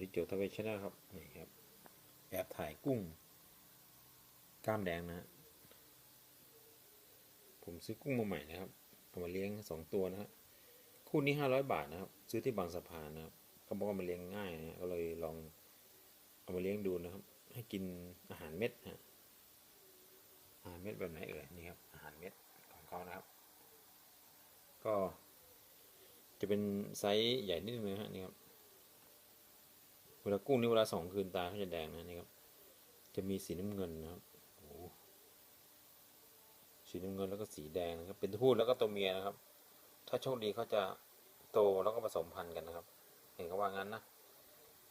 ริโจทเวชนะครับนี่ครับแอบถ่ายกุ้งกล้ามแดงนะฮะผมซื้อกุ้งมาใหม่นะครับเอามาเลี้ยงสองตัวนะฮะคู่นี้ห้าร้อยบาทนะครับ ซื้อที่บางสะพานนะครับเขาบอกว่ามันเลี้ยงง่ายนะก็เลยลองเอามาเลี้ยงดูนะครับ ให้กินอาหารเม็ดนะฮะอาหารเม็ดแบบไหนเอ่ยนี่ครับอาหารเม็ดของเขานะครับ ก็ จะเป็นไซส์ใหญ่นิดนึงนะฮะนี่ครับ เวลากุ้งนี่เวลาสองคืนตาเขาจะแดงนะนี่ครับ จะมีสีน้ำเงินนะครับโอ้สีน้ำเงินแล้วก็สีแดงนะครับ เป็นทูดแล้วก็ตัวเมียนะครับ ถ้าโชคดีเขาจะโตแล้วก็ผสมพันธุ์กันนะครับ เห็นเขาว่างั้นนะ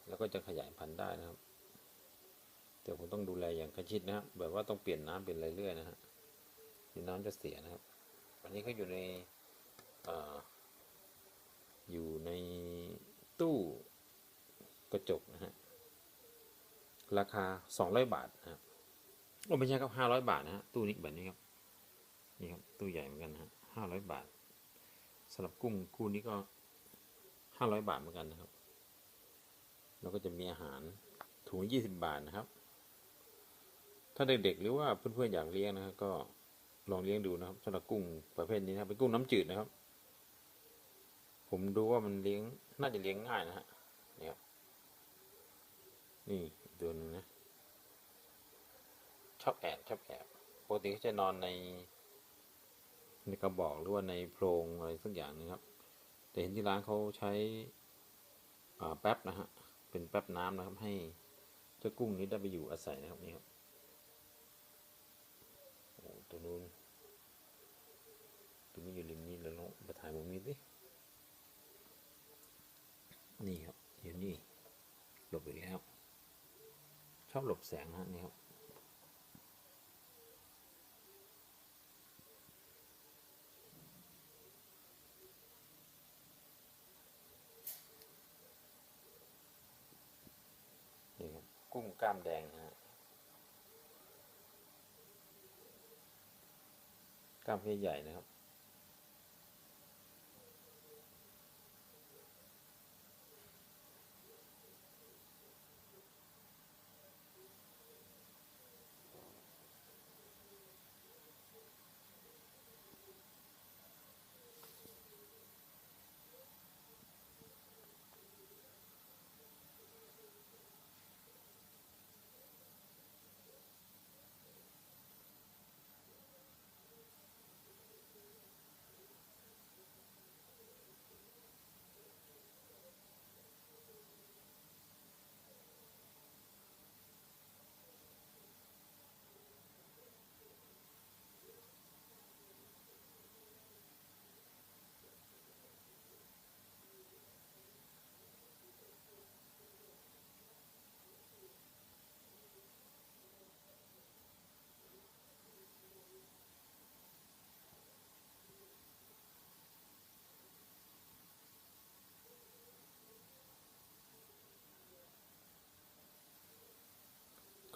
แล้วก็จะขยายพันธุ์ได้นะครับ แต่ผมต้องดูแลอย่างกระชิดนะครับ แบบว่าต้องเปลี่ยนน้ำเปลี่ยนอะไรเรื่อยนะฮะน้ำจะเสียนะครับ อันนี้เขาอยู่ในอ่ออยู่ในตู้ กระจกนะฮะราคาสองร้อยบาทนะครับโอ้ไม่ใช่ครับห้าร้อยบาทนะฮะตู้นี้แบบนี้ครับนี่ครับตู้ใหญ่เหมือนกันนะฮะห้าร้อยบาทสำหรับกุ้งคู่นี้ก็ห้าร้อยบาทเหมือนกันนะครับ แล้วก็จะมีอาหารถุงยี่สิบบาทนะครับ ถ้าเด็กๆหรือว่าเพื่อนๆอยากเลี้ยงนะครับก็ลองเลี้ยงดูนะครับสำหรับกุ้งประเภทนี้นะเป็นกุ้งน้ำจืดนะครับ ผมดูว่ามันเลี้ยงน่าจะเลี้ยงง่ายนะฮะนี่ครับ นี่ตัวหนึงนะ ชอบแอบชอบแอบปกติเขาจะนอนในในกระบอกหรือว่าในโพรงอะไรสักอย่างนึงครับ แต่เห็นที่ร้านเขาใช้อ่าแป๊บนะฮะ เป็นแป๊บน้ำนะครับ ให้เจ้ากุ้งนี้ได้ไปอยู่อาศัยนะครับนี่ครับโอ้ตัวนู้นอยู่ริมนี้แล้วลองไปถ่ายมุมนี้สินี่ครับอยู่นี่หลบอีกแล้ว ชอบหลบแสงนะฮะนี่ครับนี่ครับกุ้งกล้ามแดงนะฮะกล้ามใหญ่ๆนะครับ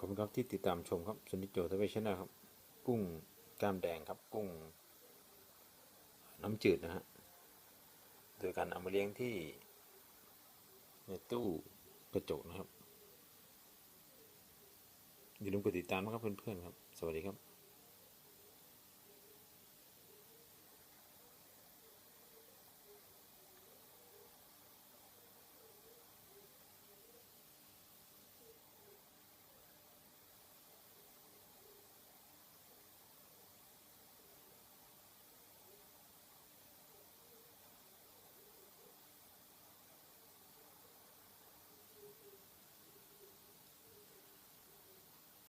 อบคุณครับที่ติดตามชมครับสนิทโจทเวชนะครับ กุ้งกล้ามแดงครับ กุ้ง น้ำจืดนะฮะ โดยการเอามาเลี้ยงที่ ในตู้กระจกนะครับอย่าลืมกดติดตามนะครับเพื่อนๆครับ สวัสดีครับ